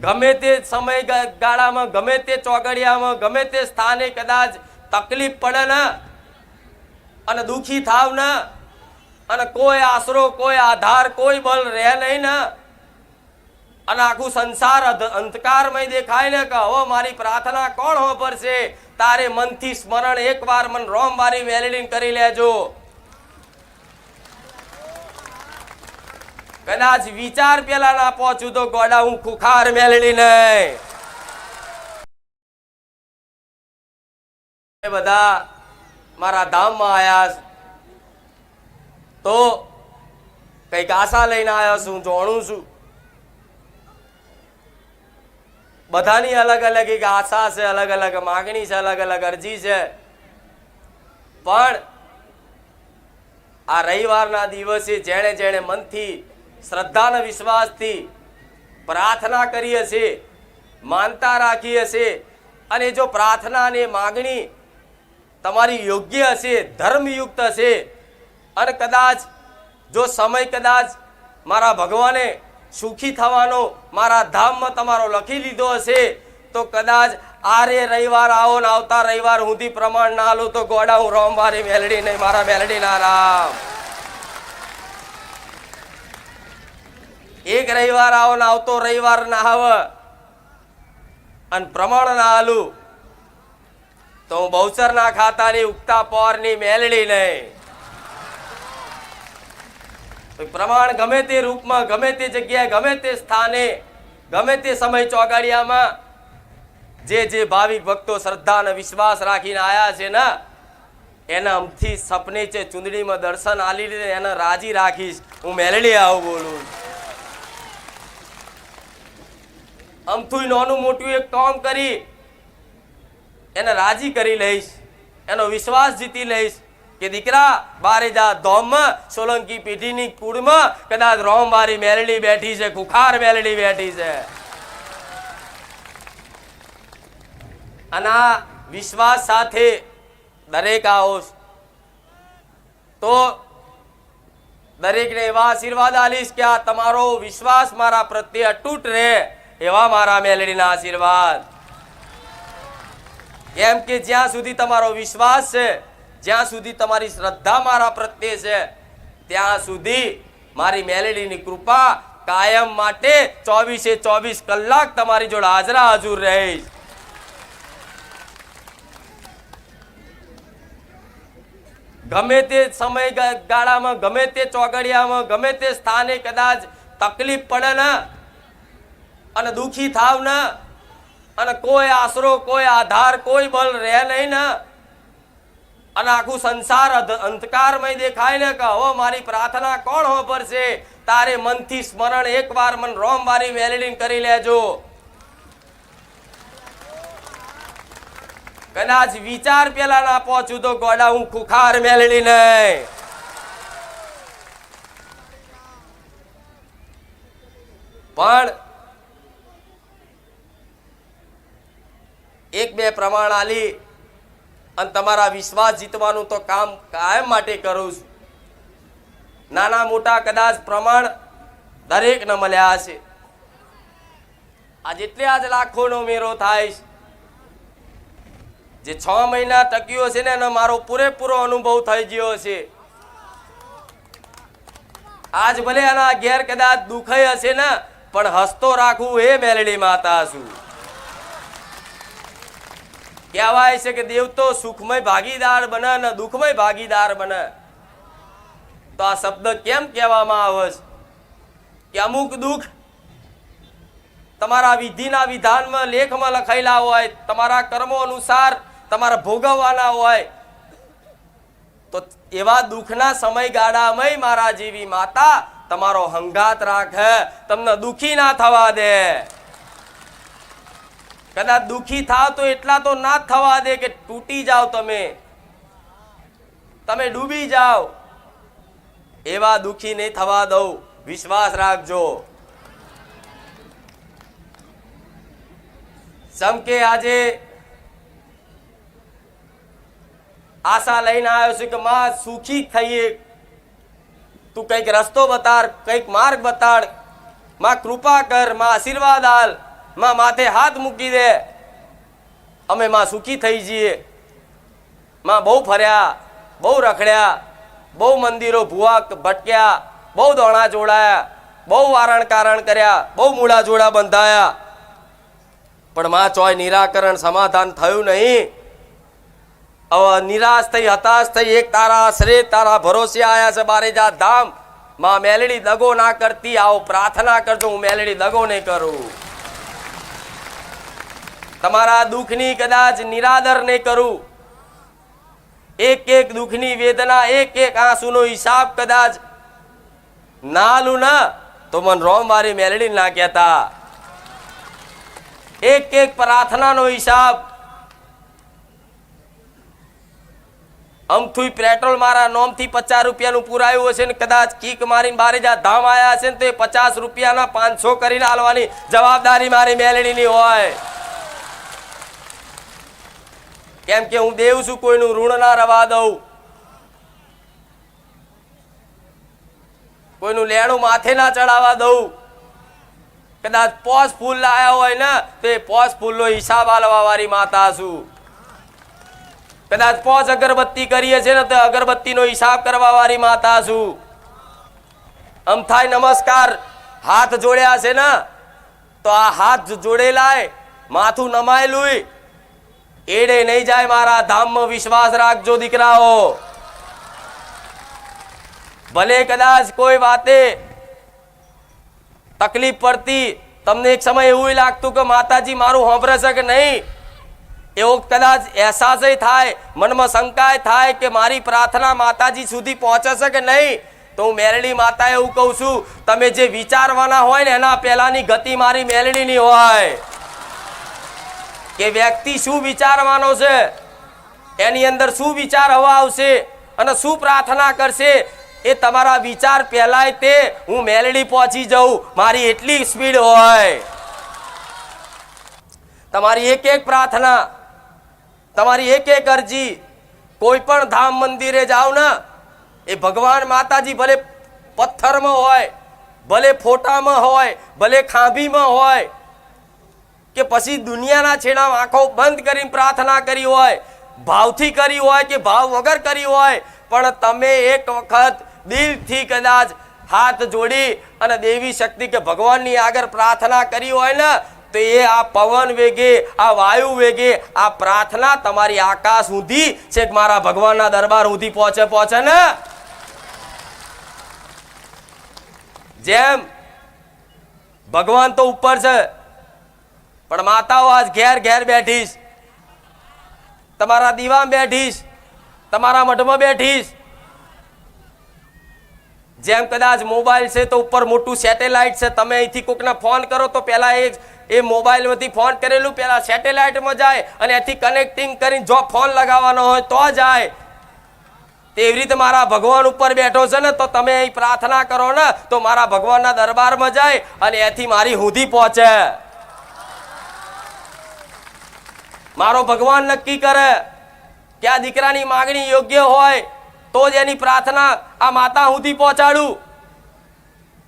ગમે તે સમય ગાળામાં, ગમે તે ચોગડિયામાં, ગમે તે સ્થાને કદાચ તકલીફ પડે ને, અને દુખી થાવ ને, અને કોઈ આશરો, કોઈ આધાર, કોઈ બળ રહે નહીં ને, અને આખું સંસાર અધ- અંધકારમય દેખાય ને કે હવે મારી પ્રાર્થના કોણ હોપરશે તારે મનથી સ્મરણ એકવાર મન રોમ મારી વેલિડિંગ કરી લેજો. કદાચ વિચાર પેલા ના પહોંચું તો ગોડા હું ખુખાર મેલડી નહીં. બધા મારા ધામમાં આયા તો કંઈક આશા લઈને આવ્યો છું જોણું છું. બધાની અલગ અલગ એક આશા છે, અલગ અલગ માગણી છે, અલગ અલગ અરજી છે. પણ આ રવિવારના દિવસે જેણે જેણે મનથી શ્રદ્ધા અને વિશ્વાસથી પ્રાર્થના કરીએ છીએ, માનતા રાખીએ છીએ અને જો પ્રાર્થના અને માગણી તમારી યોગ્ય હશે, ધર્મયુક્ત હશે અને કદાચ જો સમય કદાચ મારા ભગવાને સુખી થવાનો, મારા ધામમાં તમારો લખી લીધો હશે, તો કદાચ આરે રવિવાર આવો ને આવતા રવિવાર સુધી પ્રમાણ ના લો તો ગોડા હું રોમવારે મેલડી નહીં, મારા મેલડી ના રામ. એક રવિવાર આવો ને આવતો રવિવાર ના આવ. અને પ્રમાણ ના હાલું તો હું બહુચરના ખાતાની ઉગતા પોરની મેલડી નહીં પ્રમાણ ગમે તે રૂપમાં, ગમે તે જગ્યાએ, ગમે તે સ્થાને, ગમે તે સમય ચોગાડિયામાં જે જે ભાવિક ભક્તો શ્રદ્ધા અને વિશ્વાસ રાખીને આયા છે ને, એના અમથી સપને છે ચુંદડીમાં દર્શન આલી એને રાજી રાખીશ. હું મેલડી આવું બોલું. અમથું નાનું મોટું એક કામ કરી, એને રાજી કરી લઈશ, એનો વિશ્વાસ જીતી લઈશ કે દીકરા, બારે જા ધોમમાં, સોલંકી પેઢીની કુળમાં કદાચ રોમ રોમવારી મેલડી બેઠી છે, ખુખાર મેલડી બેઠી છે. અને વિશ્વાસ સાથે દરેક આવો. તો દરેકને એવા આશીર્વાદ આલીશ કે આ તમારો વિશ્વાસ મારા પ્રત્યે અતૂટ રહે. એવા મારા મેલડીના આશીર્વાદ. કેમ કે જ્યાં સુધી તમારો વિશ્વાસ છે, જ્યાં સુધી તમારી શ્રદ્ધા મારા પ્રત્યે છે, ત્યાં સુધી મારી મેલેડીની કૃપા કાયમ માટે ચોવીસે ચોવીસ કલાક તમારી જોડે હાજરા હાજર રહીશ. ગમે તે સમય ગાળામાં, ગમે તે ચોગડિયામાં, ગમે તે સ્થાને કદાચ તકલીફ પડે ને અને દુખી થાવ ને. અને કોઈ આશરો, કોઈ આધાર, કોઈ બળ રહે નહીં ને. અને આખું સંસાર અધ- અંધકારમય દેખાય ને કે હો મારી પ્રાર્થના કોણ હોપરશે તારે મનથી સ્મરણ એકવાર મન રોમ વારી વેલીડીન કરી લેજો. કદાચ વિચાર પેલા ના પહોંચું તો ગોડા, હું ખુખાર મેલડી નહીં. પણ એક બે પ્રમાણ આલી અને તમારા વિશ્વાસ જીતવાનું તો કામ કાયમ માટે કરું છું. નાના મોટા કદાચ પ્રમાણ દરેકને મળ્યા હશે. આ જેટલે આજ લાખોનો મેરો થાય જે છ મહિના ટક્યો છે ને, એનો મારો પૂરેપૂરો અનુભવ થઈ ગયો છે. આજ ભલે એના ઘેર કદાચ દુખાઈ હશે ને, પણ હસતો રાખવું એ મેલડી માતા છું. કહેવાય છે કે દેવ તો સુખમય ભાગીદાર બને ને દુઃખમય ભાગીદાર બને. તો આ શબ્દ કેમ કહેવામાં આવે છે? કે અમુક દુઃખ તમારા વિધિના વિધાનમાં, લેખમાં લખાયેલા હોય, તમારા કર્મો અનુસાર, તમારા ભોગવવાના હોય. તો એવા દુઃખના સમયગાળામાં મારા જેવી માતા તમારો હંગાત રાખે, તમને દુઃખી ના થવા દે. કદાચ દુખી થાવ તો એટલા તો ના થવા દે કે તૂટી જાઓ તમે. તમે ડૂબી જાઓ. એવા દુખી નહીં થવા દઉં. વિશ્વાસ રાખજો. સમ કે આજે આશા લઈને આવ્યો છું કે માં સુખી થઈએ. તું કંઈક રસ્તો બતાડ, કંઈક માર્ગ બતાડ. માં કૃપા કર, માં આશીર્વાદ આલ. માં માથે હાથ મૂકી દે. અમે માં સુખી થઈ જઈએ. માં બહુ ફર્યા, બહુ રખડ્યા, બહુ મંદિરો ભૂવા ભટક્યા, બહુ દોણા જોડાયા, બહુ વારણ કારણ કર્યા, બહુ મૂળા જોડા બંધાયા. પણ માં ચોય નિરાકરણ સમાધાન થયું નહીં. હવે નિરાશ થઈ, હતાશ થઈ, એક તારા આશરે તારા ભરોસે આયા છે બારેજા ધામ. માં મેલડી દગો ના કરતી, આવો પ્રાર્થના કરજો, હું મેલડી દગો નહીં કરું. તમારા દુઃખની કદાચ નિરાદર નહીં કરું. એક એક દુઃખની વેદના, એક એક આંસુનો હિસાબ કદાચ ના આલું ના, તો મન રોમ મારી મેલડી ના કહેતા એક એક પ્રાર્થનાનો હિસાબ. અમથું પેટ્રોલ મારા નોમથી પચાસ રૂપિયાનું પુરાયું હશે ને કદાચ કીક મારીને બારે જા ધામ આવ્યા હશે ને તો એ પચાસ રૂપિયાના પાંચસો કરીને આલવાની જવાબદારી મારી મેલડીની હોય. કેમ કે હું દેવ છું, કોઈનું ઋણ ના રવા દઉં. કોઈનું લેણું માથે ના ચડાવવા દઉં. કદાચ પોસ ફૂલ લાયા હોય ને, તો એ પોસ ફૂલનો હિસાબ આલવા વાળી માતા છું. કદાચ પોસ અગરબત્તી કરીએ છે ને, તો અગરબત્તીનો હિસાબ કરવા વાળી માતા છું. આમ થાય નમસ્કાર, હાથ જોડ્યા છે ને, તો આ હાથ જોડેલાય, માથું નમાયેલું એડે નહીં જાય મારા ધામમાં વિશ્વાસ રાખજો, દીકરાઓ. ભલે કદાચ કોઈ વાતે તકલીફ પડતી, તમને એક સમય એવું લાગતું કે માતાજી મારું સાંભળે છે કે નહીં? એવો કદાચ અહેસાસ થાય, મનમાં શંકાય થાય કે મારી પ્રાર્થના માતાજી સુધી પહોંચે છે કે નહીં? તો હું મેલડી માતા એવું કહું છું, તમે જે વિચારવાના હોય ને એના પહેલાની ગતિ મારી મેલડીની હોય. કે વ્યક્તિ શું વિચારવાનો છે? એની અંદર શું વિચાર હવા આવશે અને શું પ્રાર્થના કરશે? એ તમારા વિચાર પહેલાય તે હું મેલડી પહોંચી જાઉં. મારી એટલી સ્પીડ હોય. તમારી એક એક પ્રાર્થના, તમારી એક એક અરજી, કોઈ પણ ધામ મંદિરે જાઓ ને, એ ભગવાન માતાજી ભલે પથ્થરમાં હોય, ભલે ફોટામાં હોય, ભલે ખાંભીમાં હોય કે પછી દુનિયાના છેડા આંખો બંધ કરીને પ્રાર્થના કરી હોય, ભાવથી કરી હોય કે ભાવ વગર કરી હોય, પણ તમે એક વખત દિલથી કદાચ હાથ જોડી અને દેવી શક્તિ કે ભગવાનની આગળ પ્રાર્થના કરી હોય ને, તો એ આ પવન વેગે, આ વાયુ વેગે, આ પ્રાર્થના તમારી આકાશ સુધી, છેક મારા ભગવાનના દરબાર સુધી પહોંચે પહોંચે ને. જેમ ભગવાન તો ઉપર છે પણ માતાઓ આજ ઘેર ઘેર બેઠીશ. તમારા દીવામાં બેઠીશ. તમારા મઠમાં બેઠીશ. જેમ કદાચ મોબાઈલ છે તો ઉપર મોટું સેટેલાઇટ છે. તમે અહીંથી કોકને ફોન કરો તો પહેલાં એ એ મોબાઈલમાંથી ફોન કરેલું, પહેલાં સેટેલાઇટમાં જાય અને એથી કનેક્ટિંગ કરીને જો ફોન લગાવવાનો હોય તો જાય. તેવી રીતે મારા ભગવાન ઉપર બેઠો છે ને, તો તમે અહીં પ્રાર્થના કરો ને, તો મારા ભગવાનના દરબારમાં જાય અને એથી મારી હુધી પહોંચે. મારો ભગવાન નક્કી કરે કે આ દીકરાની માગણી યોગ્ય હોય, તો જ એની પ્રાર્થના આ માતા સુધી પહોંચાડું.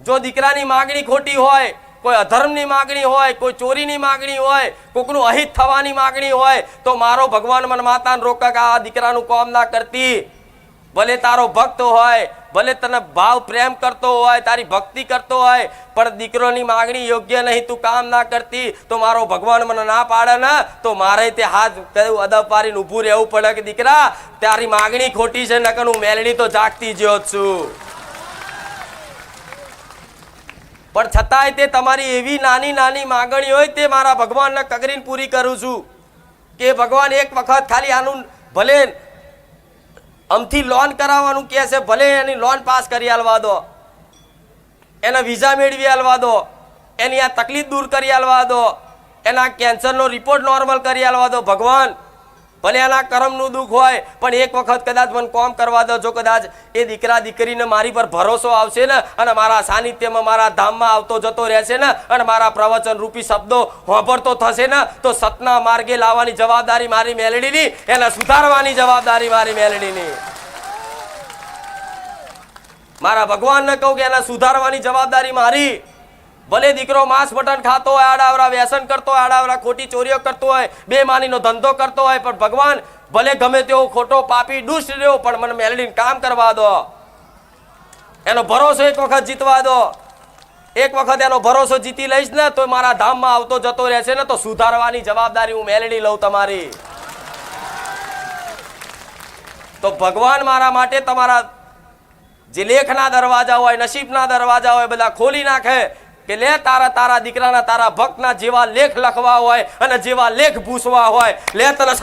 જો દીકરાની માગણી ખોટી હોય, કોઈ અધર્મની માગણી હોય, કોઈ ચોરીની માગણી હોય, કોકનું અહિત થવાની માગણી હોય, તો મારો ભગવાન મન માતાને રોકક, આ દીકરાનું કોમ ના કરતી. ભલે તારો ભક્ત હોય, ભલે તને ભાવ પ્રેમ કરતો હોય, તારી ભક્તિ કરતો હોય, પણ દીકરોની માગણી યોગ્ય નહીં, તું કામ ના કરતી, તો મારો ભગવાન મને ના પાડે ને, તો મારે તે હાથ અદબ પારીને ઊભું રહેવું પડે કે દીકરા, તારી માગણી ખોટી છે, નકર હું મેલડી તો જાગતી જ છું. પણ છતાંય તે તમારી એવી નાની નાની માગણી હોય, તે મારા ભગવાનને કગરીને પૂરી કરું છું. કે ભગવાન એક વખત ખાલી આનું ભલે અમથી લોન કરાવવાનું કહે છે, ભલે એની લોન પાસ કરી આલવા દો, એના વિઝા મેળવી આલવા દો, એની આ તકલીફ દૂર કરી આલવા દો, એના કેન્સરનો રિપોર્ટ નોર્મલ કરી આલવા દો, ભગવાન. ભલે એના કર્મનું દુઃખ હોય, પણ એક વખત કદાચ મને કોમ કરવા દો, જો કદાચ એ દીકરા દીકરીને મારી પર ભરોસો આવશે ને, અને મારા સાનિધ્યમાં મારા ધામમાં આવતો જતો રહેશે ને, અને મારા પ્રવચન રૂપી શબ્દો હોંભરતો થશે ને, તો સતના માર્ગે લાવવાની જવાબદારી મારી મેલડીની, એને સુધારવાની જવાબદારી મારી મેલડીની. મારા ભગવાનને કહું કે એને સુધારવાની જવાબદારી મારી. ભલે દીકરો માંસ મટન ખાતો હોય, આડાવરા વ્યસન કરતો હોય, આડાવરા ખોટી ચોરીઓ કરતો હોય બે માનીનો ધંધો કરતો હોય, પણ ભગવાન, ભલે ગમે તેવો ખોટો પાપી દુષ્ટ રહ્યો, પણ મને મેલડીને કામ કરવા દો. એનો ભરોસો એક વખત જીતવા દો. એક વખત એનો ભરોસો જીતી લઈશ ને, તો મારા ધામમાં આવતો જતો રહેશે ને, તો સુધારવાની જવાબદારી હું મેલડી લઉં તમારી. તો ભગવાન મારા માટે તમારા જે લેખના દરવાજા હોય, નસીબના દરવાજા હોય, બધા ખોલી નાખે. કે લે તારા તારા દીકરાના તારા ભક્તના જેવા લેખ લખવા હોય અને જેવા લેખ ભૂસવા હોય, લે તને